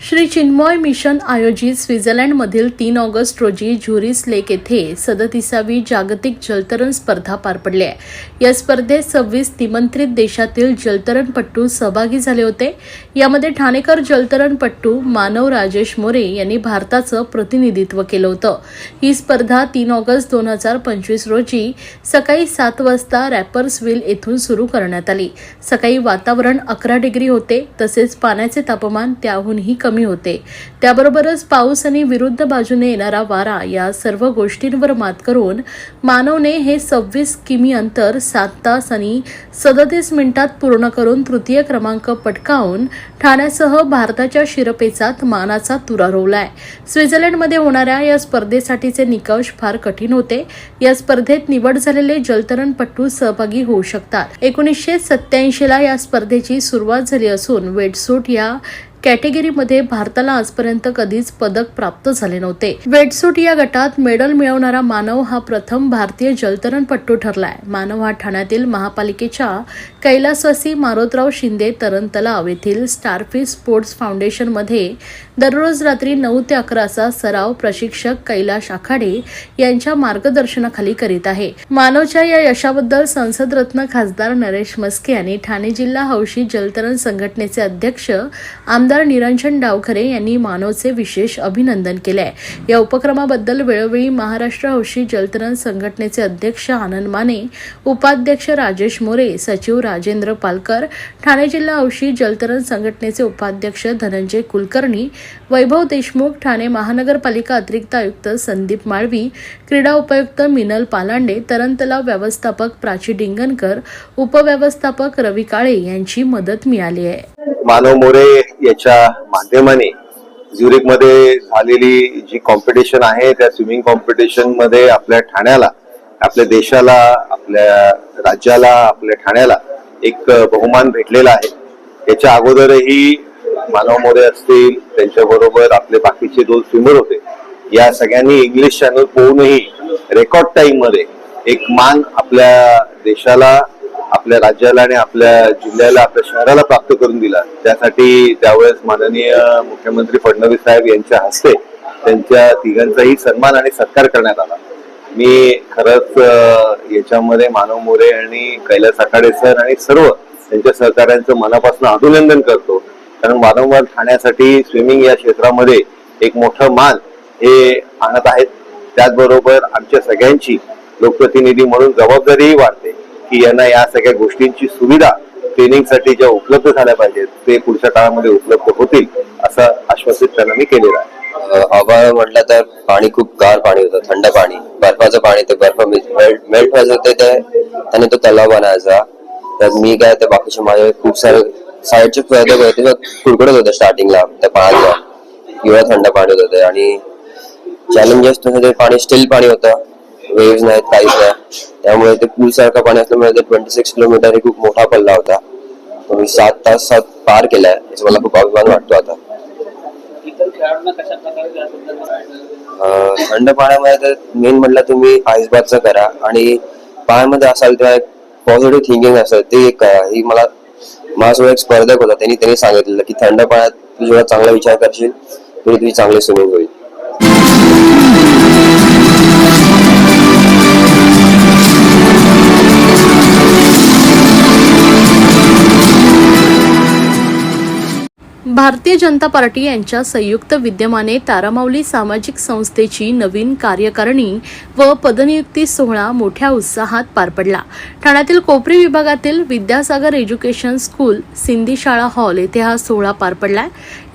Shri चिन्मॉय mission आयोजित स्वित्झर्लंडमधील तीन ऑगस्ट रोजी झुरिस लेक येथे सदतीसावी जागतिक जलतरण स्पर्धा पार पडली. आहे या स्पर्धेत सव्वीस निमंत्रित देशातील जलतरणपट्टू सहभागी झाले होते. यामध्ये ठाणेकर जलतरणपट्टू मानव राजेश मोरे यांनी भारताचं प्रतिनिधित्व केलं होतं. ही स्पर्धा तीन ऑगस्ट दोन हजार पंचवीस रोजी सकाळी सात वाजता रॅपर्सविल येथून सुरू करण्यात आली. सकाळी वातावरण अकरा डिग्री होते तसेच पाण्याचे तापमान त्याहूनही कमी होते. त्याबरोबरच पाऊस आणि विरुद्ध बाजूने येणारा वारा या सर्व गोष्टींवर मात करून मानवने हे सव्वीस किमी अंतर सात तास आणि सदतीस मिनिटात पूर्ण करून तृतीय क्रमांक पटकावून ठाण्यासह भारताच्या शिरपेचात मानाचा तुरा रोवलाय. स्वित्झर्लंडमध्ये होणाऱ्या या स्पर्धेसाठीचे निकष फार कठीण होते. या स्पर्धेत निवड झालेले जलतरणपट्टू सहभागी होऊ शकतात. एकोणीसशे सत्याऐंशीला या स्पर्धेची सुरुवात झाली असून वेटसूट या कॅटेगरीमध्ये भारताला आजपर्यंत कधीच पदक प्राप्त झाले नव्हते. वेटसूट या गटात मेडल मिळवणारा मानव हा प्रथम भारतीय जलतरणपट्टू ठरलाय. मानव हा ठाण्यातील महापालिकेच्या कैलासवासी मारोतराव शिंदे तरण तलाव येथील स्टारफिश स्पोर्ट्स फाउंडेशनमध्ये दररोज रात्री नऊ ते अकराचा सराव प्रशिक्षक कैलाश आखाडे यांच्या मार्गदर्शनाखाली करीत आहे. मानवच्या या यशाबद्दल संसदरत्न खासदार नरेश मस्के यांनी ठाणे जिल्हा हौशी जलतरण संघटनेचे अध्यक्ष आमदार निरंजन डावखरे यांनी मानवचे विशेष अभिनंदन केले आहे या उपक्रमाबद्दल वेळोवेळी महाराष्ट्र हौशी जलतरण संघटनेचे अध्यक्ष आनंद माने उपाध्यक्ष राजेश मोरे सचिव राजेंद्र पालकर ठाणे जिल्हा हौशी जलतरण संघटनेचे उपाध्यक्ष धनंजय कुलकर्णी वैभव देशमुख ठाणे महानगरपालिका अतिरिक्त आयुक्त संदीप माळवी क्रीडा उपायुक्त मिनल पालांडे तरण तलाव व्यवस्थापक प्राची डिंगणकर उपव्यवस्थापक रवी काळे यांची मदत मिळाली आहे. मानव मोरे याच्या माध्यमाने झुरिकमध्ये झालेली जी कॉम्पिटिशन आहे त्या स्विमिंग कॉम्पिटिशनमध्ये आपल्या ठाण्याला आपल्या देशाला आपल्या राज्याला आपल्या ठाण्याला एक बहुमान भेटलेला आहे. याच्या अगोदरही मानव मोरे असतील त्यांच्याबरोबर आपले बाकीचे दोन स्विमर होते. या सगळ्यांनी इंग्लिश चॅनल पोहूनही रेकॉर्ड टाइममध्ये एक मान आपल्या देशाला आपल्या राज्याला आणि आपल्या जिल्ह्याला आपल्या शहराला प्राप्त करून दिला. त्यासाठी त्यावेळेस माननीय मुख्यमंत्री फडणवीस साहेब यांच्या हस्ते त्यांच्या तिघांचाही सन्मान आणि सत्कार करण्यात आला. मी खरंच याच्यामध्ये मानव मोरे आणि कैलास आखाडे सर आणि सर्व त्यांच्या सहकार्यांचं मनापासून अभिनंदन करतो. कारण वारंवार ठाण्यासाठी स्विमिंग या क्षेत्रामध्ये एक मोठं मान हे आणत आहेत. त्याचबरोबर आमच्या सगळ्यांची लोकप्रतिनिधी म्हणून जबाबदारीही वाढते. की यांना या सगळ्या गोष्टींची सुविधा ट्रेनिंगसाठी ज्या उपलब्ध झाल्या पाहिजेत ते पुढच्या काळामध्ये उपलब्ध होतील असं आश्वासित त्यांना मी केलेलं आहे. हवा म्हटलं तर पाणी खूप गार पाणी होतं थंड पाणी. बर्फाचं पाणी ते बर्फ मेल्ट मेल्ट व्हायचं होते ते त्याने तो तलाव बनायचा. तर मी काय ते बाकीचे माझे खूप सारे साईडचे फायदे होते कुडकुडत होते स्टार्टिंगला त्या पाण्यात किंवा थंड पाणी होतं आणि चॅलेंजेस तसं ते पाणी स्टील पाणी होतं. वेव्स नाहीत काहीच नाही. त्यामुळे ते पूल सारखं पाणी असल्यामुळे ते ट्वेंटी सिक्स किलोमीटर हे खूप मोठा पल्ला होता. तो मी सात तास सात पार केलाय याचा मला खूप अभिमान वाटतो आता. अं, थंड पाण्यामध्ये तर मेन म्हटलं तुम्ही आईस बाथचं करा आणि पाण्यामध्ये असाल तेव्हा एक पॉझिटिव्ह थिंकिंग असतं. ते एक करा ही मला माझ्यासोबत एक स्पर्धक होता त्यांनी त्यांनी सांगितलेलं की थंड पाण्यात तू जेव्हा चांगला विचार करशील तेवढी तुझी चांगली स्विमिंग होईल. भारतीय जनता पार्टी यांच्या संयुक्त विद्यमाने तारामाऊली सामाजिक संस्थेची नवीन कार्यकारिणी व पदनियुक्ती सोहळा मोठ्या उत्साहात पार पडला. ठाण्यातील कोपरी विभागातील विद्यासागर एज्युकेशन स्कूल सिंधी शाळा हॉल येथे हा सोहळा पार पडला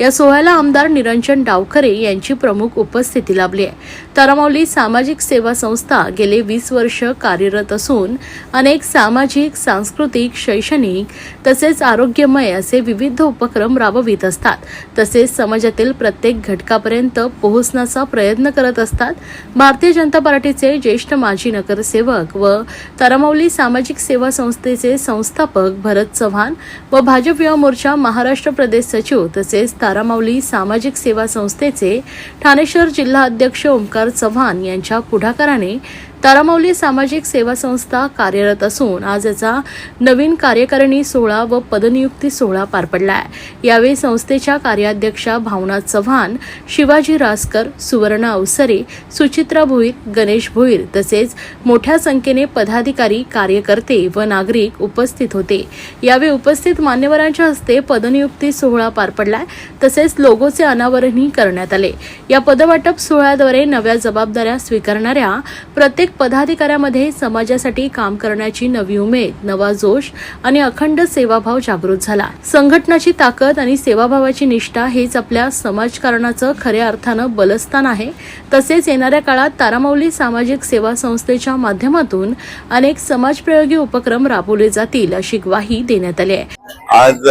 या सोहळ्याला आमदार निरंजन डावखरे यांची प्रमुख उपस्थिती लाभली आहे. तारामाऊली सामाजिक सेवा संस्था गेले वीस वर्ष कार्यरत असून अनेक सामाजिक सांस्कृतिक शैक्षणिक तसेच आरोग्यमय असे विविध उपक्रम राबवित असतात. तसेच समाजातील प्रत्येक घटकापर्यंत पोहोचण्याचा प्रयत्न करत असतात. भारतीय जनता पार्टीचे ज्येष्ठ माजी नगरसेवक व तारामौली सामाजिक सेवा संस्थेचे संस्थापक भरत चव्हाण व भाजप युवा मोर्चा महाराष्ट्र प्रदेश सचिव तसेच तारामाऊली सामाजिक सेवा संस्थेचे ठाणे शहर जिल्हा अध्यक्ष ओमकार चव्हाण यांच्या पुढाकाराने तारामौली सामाजिक सेवा संस्था कार्यरत असून आज याचा नवीन कार्यकारिणी सोहळा व पदनियुक्ती सोहळा पार पडला आहे यावेळी संस्थेच्या कार्याध्यक्षा भावना चव्हाण शिवाजी रासकर सुवर्ण अवसरे सुचित्रा भोईर गणेश भोईर तसेच मोठ्या संख्येने पदाधिकारी कार्यकर्ते व नागरिक उपस्थित होते. यावेळी उपस्थित मान्यवरांच्या हस्ते पदनियुक्ती सोहळा पार पडलाय. तसेच लोगोचे अनावरणही करण्यात आले. या पदवाटप सोहळ्याद्वारे नव्या जबाबदाऱ्या स्वीकारणाऱ्या प्रत्येक पदाधिकाऱ्यामध्ये समाजासाठी काम करण्याची नवी उमेद नवा जोश आणि अखंड सेवाभाव जागृत झाला. संघटनाची ताकद आणि सेवाभावाची निष्ठा हेच आपल्या समाजकारणाचं खऱ्या अर्थानं बलस्थान आहे. तसेच येणाऱ्या काळात तारामौली सामाजिक सेवा संस्थेच्या माध्यमातून अनेक समाजप्रयोगी उपक्रम राबवले जातील अशी ग्वाही देण्यात आली आहे. आज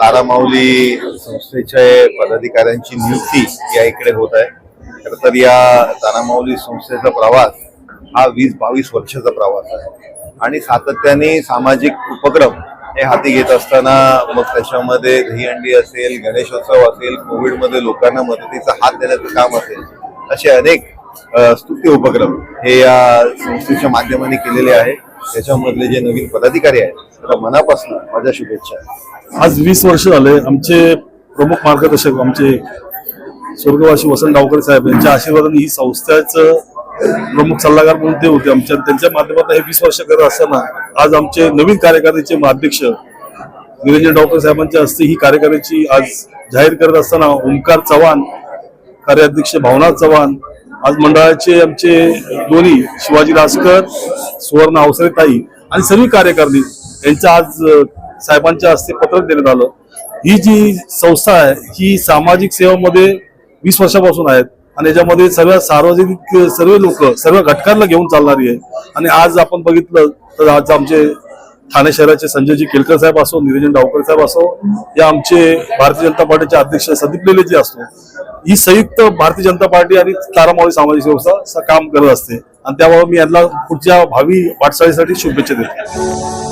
तारामौली संस्थेच्या पदाधिकाऱ्यांची नियुक्ती या इकडे होत आहे. तर या तानामाऊली संस्थेचा प्रवास हा वीस बावीस वर्षाचा प्रवास आहे. आणि सातत्याने सामाजिक उपक्रम हे हाती घेत असताना मग त्याच्यामध्ये दहीहंडी असेल गणेशोत्सव असेल कोविडमध्ये लोकांना मदतीचा हात देण्याचं काम असेल असे अनेक स्तुती स्तुत्य उपक्रम हे या संस्थेच्या माध्यमाने केलेले आहे. त्याच्यामधले जे नवीन पदाधिकारी आहेत त्याला मनापासून माझ्या शुभेच्छा आज वीस वर्ष झाले आमचे प्रमुख मार्गदर्शक आमचे स्वर्गवासी वसंत डावकर साहेब यांच्या आशीर्वादाने ही संस्थेचं प्रमुख सल्लागार म्हणून ते होते. आमच्या त्यांच्या माध्यमातून हे वीस वर्ष करत असताना आज आमचे नवीन कार्यकारिणीचे अध्यक्ष निरंजन डावकर साहेबांच्या हस्ते ही कार्यकारिणीची आज जाहीर करत असताना ओंकार चव्हाण कार्याध्यक्ष भावना चव्हाण आज मंडळाचे आमचे दोन्ही शिवाजी रासकर सुवर्ण अवसरे ताई आणि सर्व कार्यकारिणी यांचं आज साहेबांच्या हस्ते पत्रक देण्यात आलं. ही जी संस्था आहे ही सामाजिक सेवामध्ये वीस वर्षापासून आहेत. आणि याच्यामध्ये सर्व सार्वजनिक सर्व लोक सर्व घटकांना घेऊन चालणारी आहे. आणि आज आपण बघितलं तर आज आमचे ठाणे शहराचे संजयजी केलकर साहेब असो निरंजन डावकर साहेब असो या आमचे भारतीय जनता पार्टीचे अध्यक्ष संदीप लेलेजी असो ही संयुक्त भारतीय जनता पार्टी आणि तारामावळी सामाजिक व्यवस्था काम करत असते. आणि त्यामुळे मी यांना पुढच्या भावी वाटचालीसाठी शुभेच्छा देतो.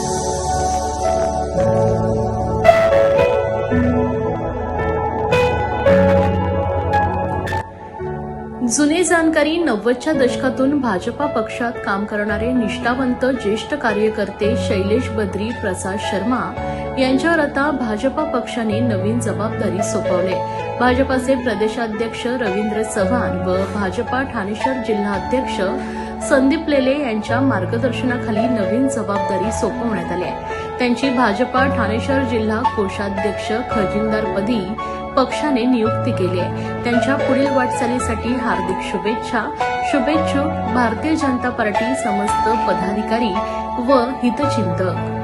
जुने जानकारी नव्वदच्या दशकातून भाजपा पक्षात काम करणारे निष्ठावंत ज्येष्ठ कार्यकर्ते शैलेश बद्री प्रसाद शर्मा यांच्यावर आता भाजपा पक्षाने नवीन जबाबदारी सोपवले. भाजपाचे प्रदेशाध्यक्ष रवींद्र चव्हाण व भाजपा ठाणेश्वर जिल्हाध्यक्ष संदीप लेले यांच्या मार्गदर्शनाखाली नवीन जबाबदारी सोपवण्यात आली आहे. त्यांची भाजपा ठाणेश्वर जिल्हा कोषाध्यक्ष खजिनदारपदी पक्षाने नियुक्ती केली. आहे त्यांच्या पुढील वाटचालीसाठी हार्दिक शुभेच्छा. शुभेच्छुक भारतीय जनता पार्टी समस्त पदाधिकारी व हितचिंतक.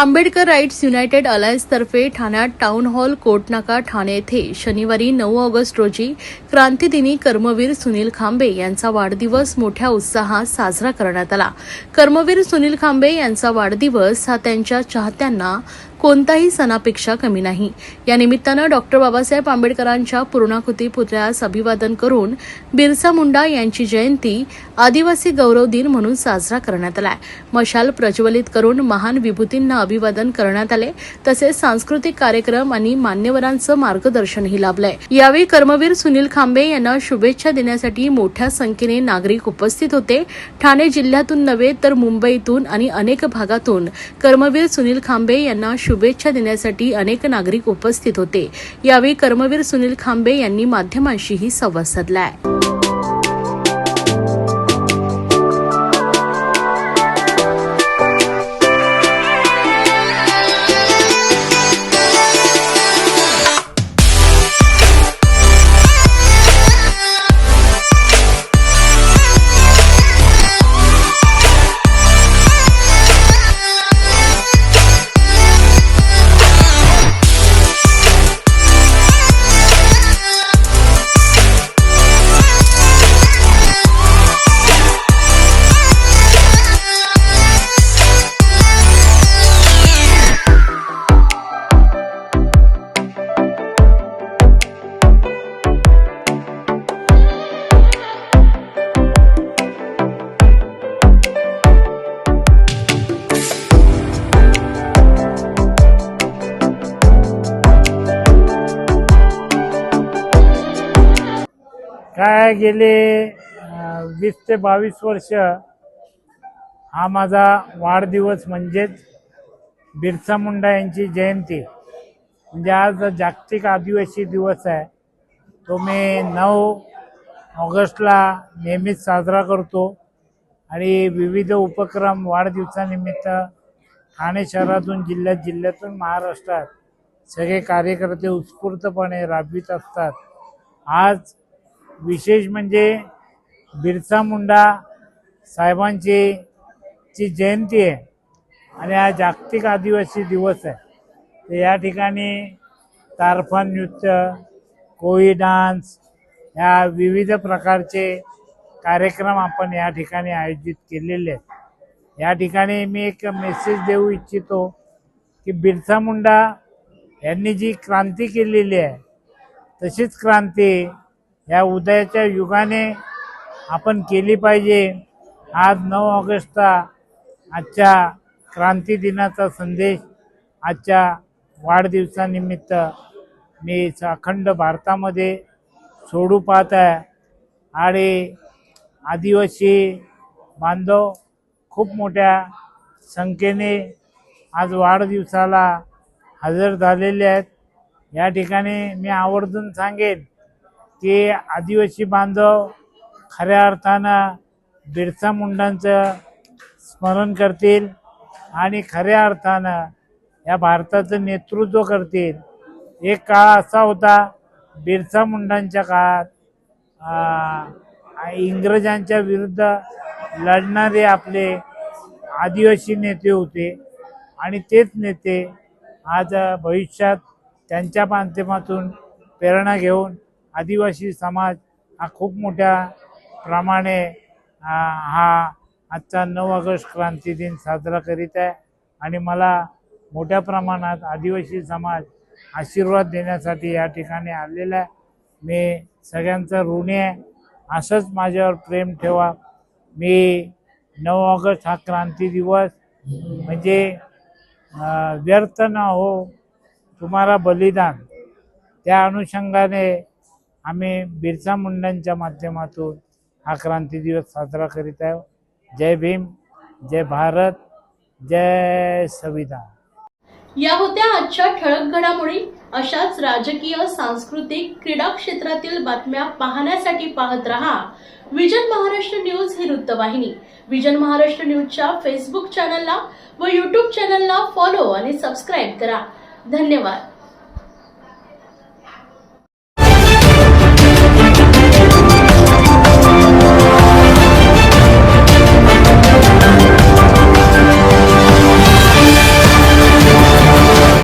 आंबेडकर राईट्स युनायटेड अलायन्सतर्फे ठाण्यात टाउन हॉल कोटनाका ठाणे येथे शनिवारी नऊ ऑगस्ट रोजी क्रांतीदिनी कर्मवीर सुनील खांबे यांचा वाढदिवस मोठ्या उत्साहात साजरा करण्यात आला. कर्मवीर सुनील खांबे यांचा वाढदिवस हा त्यांच्या चाहत्यांना कोणताही सणापेक्षा कमी नाही. या निमित्तानं डॉक्टर बाबासाहेब आंबेडकरांच्या पूर्णाकृती पुतळ्यास अभिवादन करून बिरसा मुंडा यांची जयंती आदिवासी गौरव दिन म्हणून साजरा करण्यात आलाय. मशाल प्रज्वलित करून महान विभूतींना अभिवादन करण्यात आले तसेच सांस्कृतिक कार्यक्रम आणि मान्यवरांचं मार्गदर्शनही लाभलंय. यावेळी कर्मवीर सुनील खांबे यांना शुभेच्छा देण्यासाठी मोठ्या संख्येने नागरिक उपस्थित होते. ठाणे जिल्ह्यातून नव्हे तर मुंबईतून आणि अनेक भागातून कर्मवीर सुनील खांबे यांना शुभेच्छा देण्यासाठी अनेक नागरिक उपस्थित होते. यावेळी कर्मवीर सुनील खांबे यांनी माध्यमांशीही संवाद साधलाय. काय गेले वीस ते बावीस वर्ष हा माझा वाढदिवस म्हणजेच बिरसा मुंडा यांची जयंती. म्हणजे आज जागतिक आदिवासी दिवस आहे. तो मी नऊ ऑगस्टला नेहमीच साजरा करतो. आणि विविध उपक्रम वाढदिवसानिमित्त ठाणे शहरातून जिल्ह्यात जिल्ह्यातून महाराष्ट्रात सगळे कार्यकर्ते उत्स्फूर्तपणे राबवित असतात. आज विशेष म्हणजे बिरसा मुंडा साहेबांची ची जयंती आहे आणि हा जागतिक आदिवासी दिवस आहे. तर या ठिकाणी तारफन नृत्य कोळी डान्स या विविध प्रकारचे कार्यक्रम आपण या ठिकाणी आयोजित केलेले आहेत. या ठिकाणी मी एक मेसेज देऊ इच्छितो की बिरसा मुंडा यांनी जी क्रांती केलेली आहे तशीच क्रांती या उदयाच्या युगाने आपण केली पाहिजे. आज नऊ ऑगस्टचा आजच्या क्रांती दिनाचा संदेश आजच्या वाढदिवसानिमित्त मी अखंड भारतामध्ये सोडू पाहत आहे. आणि आदिवासी बांधव खूप मोठ्या संख्येने आज वाढदिवसाला हजर झालेले आहेत. या ठिकाणी मी आवर्जून सांगेन ते आदिवासी बांधव खऱ्या अर्थानं बिरसा मुंडांचं स्मरण करतील आणि खऱ्या अर्थानं या भारताचं नेतृत्व करतील. एक काळ असा होता बिरसा मुंडांच्या काळात इंग्रजांच्या विरुद्ध लढणारे आपले आदिवासी नेते होते. आणि तेच नेते आज भविष्यात त्यांच्या माध्यमातून प्रेरणा घेऊन आदिवासी समाज हा खूप मोठ्या प्रमाणे हा आजचा नऊ ऑगस्ट क्रांती दिन साजरा करीत आहे. आणि मला मोठ्या प्रमाणात आदिवासी समाज आशीर्वाद देण्यासाठी या ठिकाणी आलेला आहे. मी सगळ्यांचा ऋणी आहे. असंच माझ्यावर प्रेम ठेवा. मी नऊ ऑगस्ट हा क्रांती दिवस म्हणजे व्यर्थ न हो तुम्हाला बलिदान. त्या अनुषंगाने आम्ही बिरसा मुंडांच्या माध्यमातून हा क्रांती दिवस साजरा करीत आहोत जय भीम जय भारत जय संविधान. या होत्या आजच्या ठळक घडामोडी. अशाच राजकीय सांस्कृतिक क्रीडा क्षेत्रातील बातम्या पाहण्यासाठी पाहत रहा. विजन महाराष्ट्र न्यूज ही वृत्तवाहिनी. विजन महाराष्ट्र न्यूजच्या फेसबुक चॅनलला व यूट्यूब चॅनलला फॉलो आणि सबस्क्राईब करा. धन्यवाद.